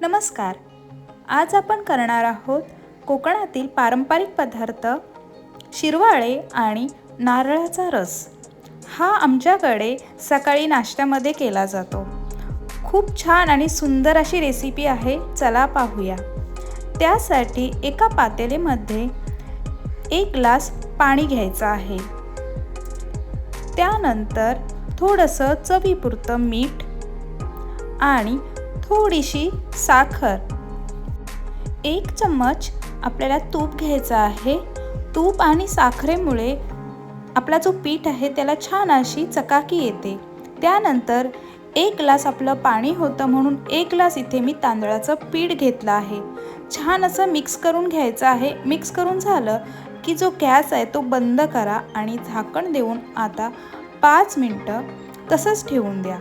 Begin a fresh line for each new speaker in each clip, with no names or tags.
नमस्कार. आज आपण करणार आहोत कोकणातील पारंपरिक पदार्थ शिरवाळे आणि नारळाचा रस. हा आमच्याकडे सकाळी नाश्त्यामध्ये केला जातो. खूप छान आणि सुंदर अशी रेसिपी आहे चला पाहूया. त्यासाठी एका पातेलीमध्ये एक ग्लास पाणी घ्यायचं आहे. त्यानंतर थोडंसं चवीपुरतं मीठ आणि थोडीशी साखर. एक चम्मच आपल्याला तूप घ्यायचं आहे. तूप आणि साखरेमुळे आपला जो पीठ आहे त्याला छान अशी चकाकी येते. त्यानंतर एक ग्लास आपलं पाणी होतं म्हणून एक ग्लास इथे मी तांदळाचं पीठ घेतलं आहे. छान असं मिक्स करून घ्यायचं आहे. मिक्स करून झालं की जो गॅस आहे तो बंद करा आणि झाकण देऊन आता पाच मिनटं तसंच ठेवून द्या.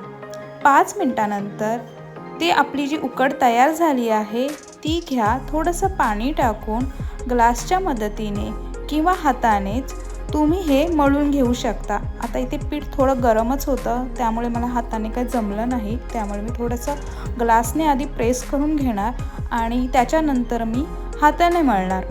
पाच मिनटानंतर ते आपली जी उकड तयार झाली आहे ती घ्या थोडंसं पाणी टाकून ग्लासच्या मदतीने किंवा हातानेच तुम्ही हे मळून घेऊ शकता. आता इथे पीठ थोडं गरमच होतं त्यामुळे मला हाताने काही जमलं नाही. त्यामुळे मी थोडंसं ग्लासने आधी प्रेस करून घेणार आणि त्याच्यानंतर मी हाताने मळणार.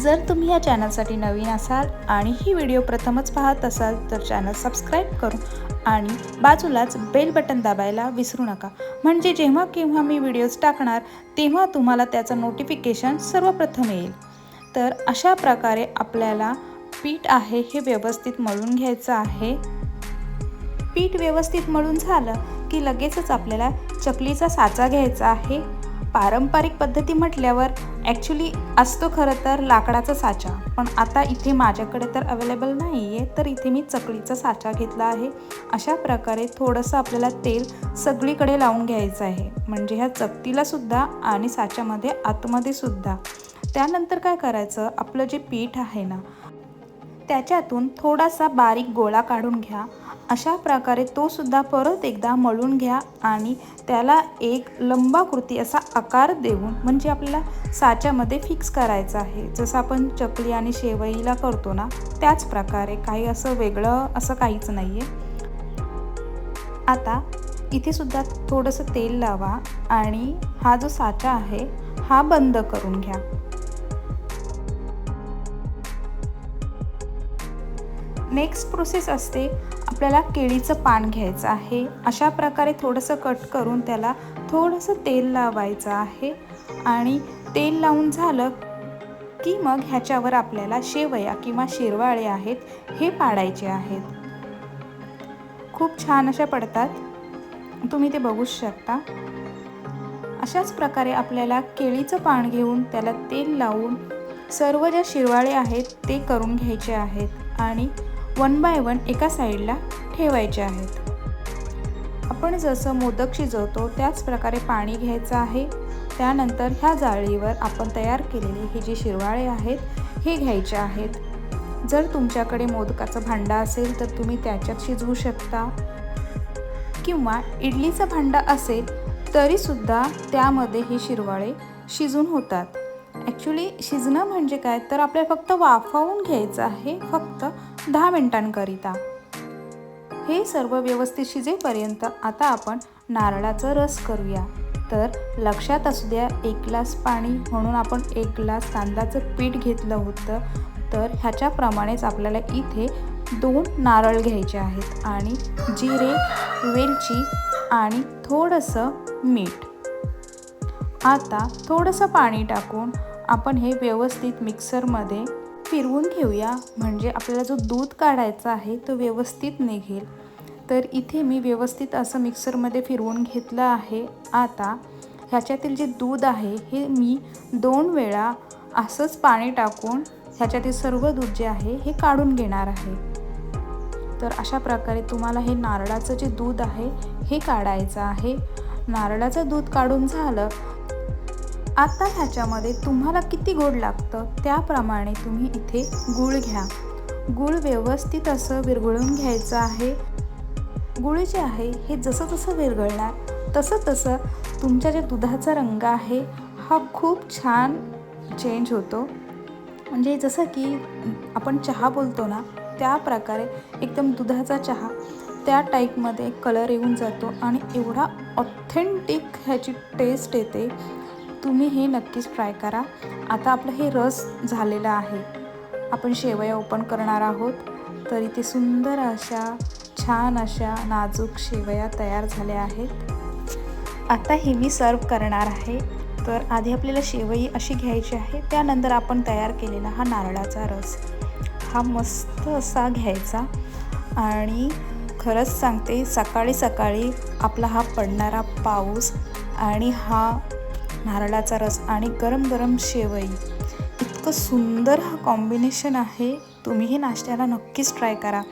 जर तुम्ही या चॅनलसाठी नवीन असाल आणि ही व्हिडिओ प्रथमच पाहत असाल तर चॅनल सबस्क्राईब करून आणि बाजूलाच बेल बटन दाबायला विसरू नका. म्हणजे जेव्हा केव्हा मी व्हिडिओज टाकणार तेव्हा तुम्हाला त्याचं नोटिफिकेशन सर्वप्रथम येईल. तर अशा प्रकारे आपल्याला पीठ आहे हे व्यवस्थित मळून घ्यायचं आहे. पीठ व्यवस्थित मळून झालं की लगेचच आपल्याला चकलीचा साचा घ्यायचा आहे. पारंपरिक पद्धती म्हटल्यावर ॲक्च्युली असतो खरं तर लाकडाचा साचा. पण आता इथे माझ्याकडे तर अवेलेबल नाही आहे तर इथे मी चकळीचा साचा घेतला आहे. अशा प्रकारे थोडंसं आपल्याला तेल सगळीकडे लावून घ्यायचं आहे. म्हणजे ह्या चकतीलासुद्धा आणि साच्यामध्ये आतमध्ये सुद्धा. त्यानंतर काय करायचं? आपलं जे पीठ आहे ना त्याच्यातून थोडासा बारीक गोळा काढून घ्या. अशा प्रकारे तो सुद्धा परत एकदा मळून घ्या आणि त्याला एक लंबाकृती असा आकार देऊन म्हणजे आपल्याला साच्यामध्ये फिक्स करायचं आहे. जसं आपण चकली आणि शेवईला करतो ना त्याच प्रकारे काही असं वेगळं असं काहीच नाही आहे आता इथे सुद्धा थोडंसं तेल लावा आणि हा जो साचा आहे हा बंद करून घ्या. नेक्स्ट प्रोसेस असते आपल्याला केळीचं पान घ्यायचं आहे. अशा प्रकारे थोडंसं कट करून त्याला थोडंसं तेल लावायचं आहे. आणि तेल लावून झालं की मग ह्याच्यावर आपल्याला शेवया किंवा शिरवाळे आहेत हे पाडायचे आहेत. खूप छान अशा पडतात. तुम्ही ते बघूच शकता. अशाच प्रकारे आपल्याला केळीचं पान घेऊन त्याला तेल लावून सर्व ज्या शिरवाळे आहेत ते करून घ्यायचे आहेत. आणि वन बाय वन एका साईडला ठेवायचे आहेत. आपण जसं मोदक शिजवतो त्याच प्रकारे पाणी घ्यायचं आहे. त्यानंतर ह्या जाळीवर आपण तयार केलेली ही जी शिरवाळे आहेत हे घ्यायचे आहेत. जर तुमच्याकडे मोदकाचं भांडं असेल तर तुम्ही त्याच्यात शिजवू शकता. किंवा इडलीचं भांडं असेल तरीसुद्धा त्यामध्ये हे शिरवाळे शिजून होतात. ॲक्च्युली शिजणं म्हणजे काय? तर आपल्याला फक्त वाफवून घ्यायचं आहे फक्त दहा मिनिटांकरिता. हे सर्व व्यवस्थित शिजेपर्यंत आता आपण नारळाचं रस करूया. तर लक्षात असू द्या एक ग्लास पाणी म्हणून आपण एक ग्लास तांदळाचं पीठ घेतलं होतं. तर ह्याच्याप्रमाणेच आपल्याला इथे दोन नारळ घ्यायचे आहेत आणि जिरे वेलची आणि थोडंसं मीठ. आता थोडंसं पाणी टाकून आपण हे व्यवस्थित मिक्सरमध्ये फिरवून घेऊया. म्हणजे आपल्याला जो दूध काढायचा आहे तो व्यवस्थित निघेल. तर इथे मी व्यवस्थित असं मिक्सरमध्ये फिरवून घेतलं आहे. आता ह्याच्यातील जे दूध आहे हे मी दोन वेळा असंच पाणी टाकून ह्याच्यातील सर्व दूध जे आहे हे काढून घेणार आहे. तर अशा प्रकारे तुम्हाला हे नारळाचं जे दूध आहे हे काढायचं आहे. नारळाचं दूध काढून झालं आता ह्याच्यामध्ये तुम्हाला किती गोड लागतं त्याप्रमाणे तुम्ही इथे गूळ घ्या. गूळ व्यवस्थित असं विरघळून घ्यायचं आहे. गुळ जे आहे हे जसं जसं विरघळणार तसं तसं तुमच्या जे दुधाचा रंग आहे हा खूप छान चेंज होतो. म्हणजे जसं की आपण चहा बोलतो ना त्या प्रकारे एकदम दुधाचा चहा त्या टाईपमध्ये कलर येऊन जातो आणि एवढा ऑथेंटिक ह्याची टेस्ट येते. तुम्ही हे नक्कीच ट्राय करा. आता आपलं हे रस झालेलं आहे. आपण शेवया ओपन करणार आहोत. तर इथे सुंदर अशा छान अशा नाजूक शेवया तयार झाल्या आहेत. आता हे मी सर्व करणार आहे. तर आधी आपल्याला शेवई अशी घ्यायची आहे. त्यानंतर आपण तयार केलेला हा नारळाचा रस. हा मस्त असा घ्यायचा. आणि खरंच सांगते सकाळी सकाळी आपला हा पडणारा पाऊस आणि हा नारळाचा रस आणि गरम गरम शेवई. इतकं सुंदर हा कॉम्बिनेशन आहे. तुम्हीही नाश्त्याला नक्कीच ट्राय करा.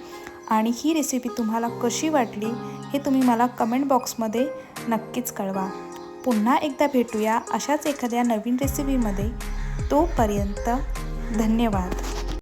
आणि ही रेसिपी तुम्हाला कशी वाटली हे तुम्ही मला कमेंट बॉक्समध्ये नक्कीच कळवा. पुन्हा एकदा भेटूया अशाच एखाद्या नवीन रेसिपीमध्ये तोपर्यंत धन्यवाद.